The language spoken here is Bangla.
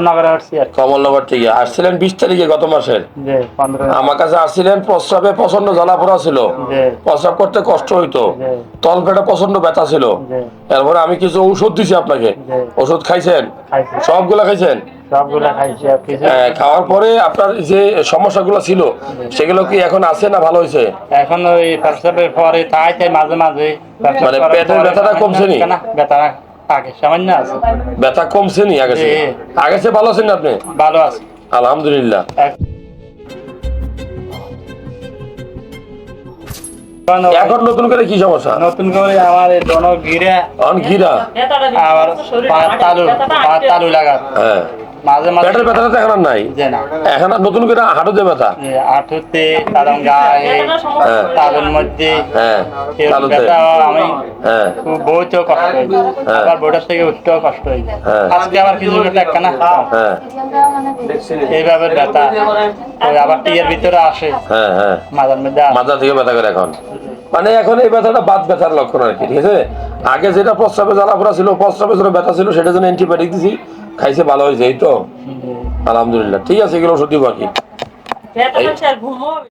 কমলনগরে আসছি আর কমলনগর থেকে। আসছিলেন বিশ তারিখে গত মাসের। আমার কাছে আসছিলেন প্রস্রাবে প্রচণ্ড জ্বালা পোড়া ছিল প্রস্রাব করতে কষ্ট হইতো। তলপেটে প্রচণ্ড ব্যথা ছিল। এরপরে আমি কিছু ঔষধ দিছি আপনাকে। ওষুধ খাইছেন? খাইছি। সবগুলা খাইছেন? হ্যাঁ, খাওয়ার পরে আপনার যে সমস্যাগুলো ছিল সেগুলো কি এখন আছে না ভালো হয়েছে? এখন ওই প্রস্রাবের পরে তাই তাই মাঝে মাঝে। মানে পেটের ব্যথাটা কমছে না? ব্যথা থাকে সামান্য আছে। ব্যথা কমছে নি আগে আগে ভালো আছেন আপনি? ভালো আছে। আলহামদুলিল্লাহ। এখন নতুন করে কি সমস্যা? নতুন করে আমার এই গিরা অন গিরা? আবার পা তালু পা তালু লাগা হ্যাঁ। মাঝে মাঝে পেটের ব্যথাটা তো এখন আর নাই? এখন আর নতুন করে হাঁটুতে ব্যথা? যে আঁটুতে গায়ে হ্যাঁ। মধ্যে হ্যাঁ এই তালুতে। ব্যথা আমি হ্যাঁ। কষ্ট হয়েছে। হ্যাঁ। আবার বইটার থেকে উঠতেও কষ্ট হয়েছে। হ্যাঁ। আজকে আবার কিছু টাকা না হ্যাঁ। এইভাবে ব্যথা। আবার টিয়ের ভিতরে আসে। হ্যাঁ হ্যাঁ। মাথার মধ্যে মাথা থেকে ব্যথা করে এখন। মানে এখন এই ব্যথাটা বাদ ব্যথার লক্ষণ আর কি ঠিক আছে? আগে যেটা প্রস্রাবে জ্বালা পোড়া ছিল প্রস্রাবে যেটা ব্যথা ছিল সেটা জন্য অ্যান্টিবায়োটিক দিছি। খাইছে ভালো হয়েছে এই তো? আলহামদুলিল্লাহ। ঠিক আছে এগুলো সত্যি দিব